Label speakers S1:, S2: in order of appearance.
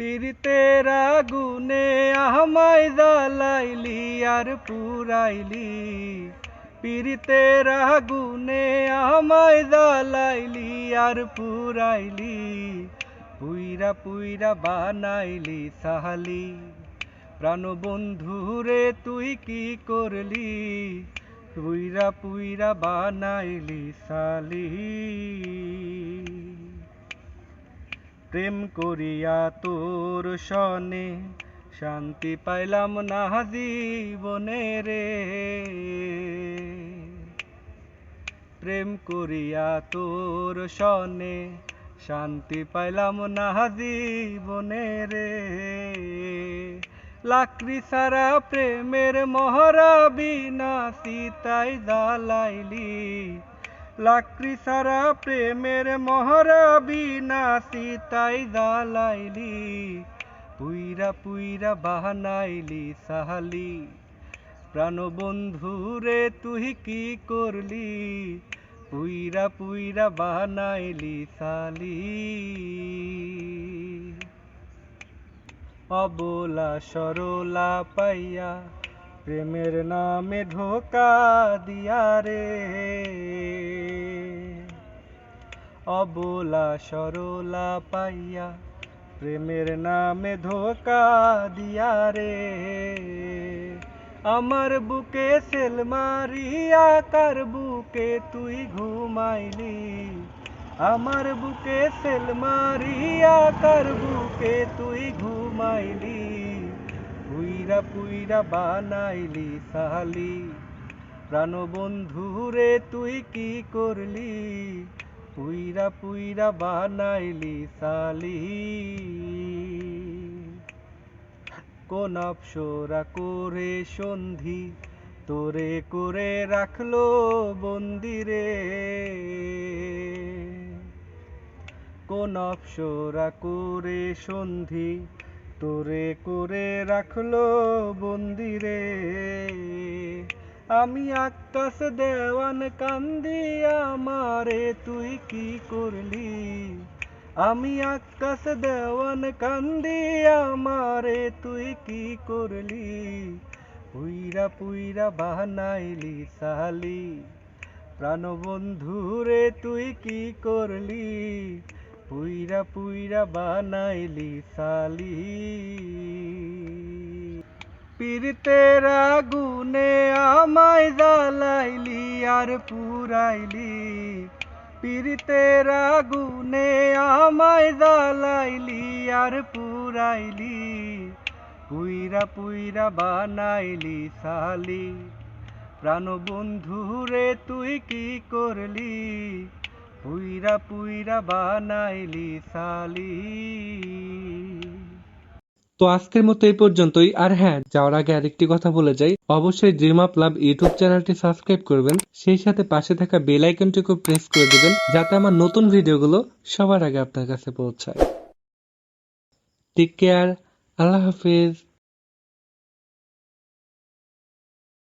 S1: পীড়িতের আগুনে আমায় জ্বালাইলি আর পুরাইলি। পীড়িতের আগুনে আমায় জ্বালাইলি আর পুরাইলি। পুইরা পুইরা বানাইলি সাহালি। রে তুই কি করলি? পুইরা পুইরা বানাইলি সালি। প্রেম করিয়া তোর সনে শান্তি পাইলাম না জীবনে রে। প্রেম করিয়া তোর সনে শান্তি পাইলাম না জীবনে রে। লাকড়ি সারা প্রেমের মহরা বিনা সীতাই জ্বালাইলি লাকড়ি সারা প্রেমের মহরা বিনা তাই জ্বালাইলি, পুইরা পুইরা বাহানাইলি সাহালি। প্রাণবন্ধু রে, তুই কি করলি? পুইরা পুইরা বানাইলি সালি অবলা সরলা পাইয়া প্রেমের নামে ধোকা দিয়া রে। অবলা সরলা পাইয়া প্রেমের নামে ধোকা দিয়া রে। আমার বুকে সেল মারিয়া, কার বুকে তুই ঘুমাইলি? আমার বুকে সেল মারিয়া, কার বুকে তুই ঘুমাইলি? পুইরা পুইরা বানাইলি সাহালি। প্রাণবন্ধু রে, তুই কি করলি? পুইরা পুইরা বানাইলি সালি কোন অপসরা করে সন্ধি তোরে করে রাখল বন্দিরে কোন অপসরা করে সন্ধি তোরে করে রাখল বন্দিরে। আমি আকাশ দেওয়ান কান্দি, আমারে তুই কি করলি? আমি আকাশ দেওয়ান কান্দি, আমারে তুই কি করলি? পুইরা পুইরা বানাইলি সালি প্রাণবন্ধু রে তুই কি করলি? পুইরা পুইরা বানাইলি সালি পীড়িতের আগুনে আমায় জ্বালাইলি আর পুরাইলি। পীড়িতের আগুনে আমায় জ্বালাইলি আর পুরাইলি। পুইরা পুইরা বানাইলি সালি প্রাণবন্ধু রে, তুই কি করলি? পুইরা পুইরা বানাইলি সালি।
S2: তো আজকের মতো এই পর্যন্তই। আর হ্যাঁ যাওয়ার আগে আরেকটি কথা বলে যাই। অবশ্যই ড্রিম আপ লাভ ইউটিউব চ্যানেলটি সাবস্ক্রাইব করবেন। সেই সাথে পাশে থাকা বেল আইকনটিকেও প্রেস করে দিবেন, যাতে আমার নতুন ভিডিওগুলো সবার আগে আপনার কাছে পৌঁছায়। টেক কেয়ার আল্লাহ হাফিজ।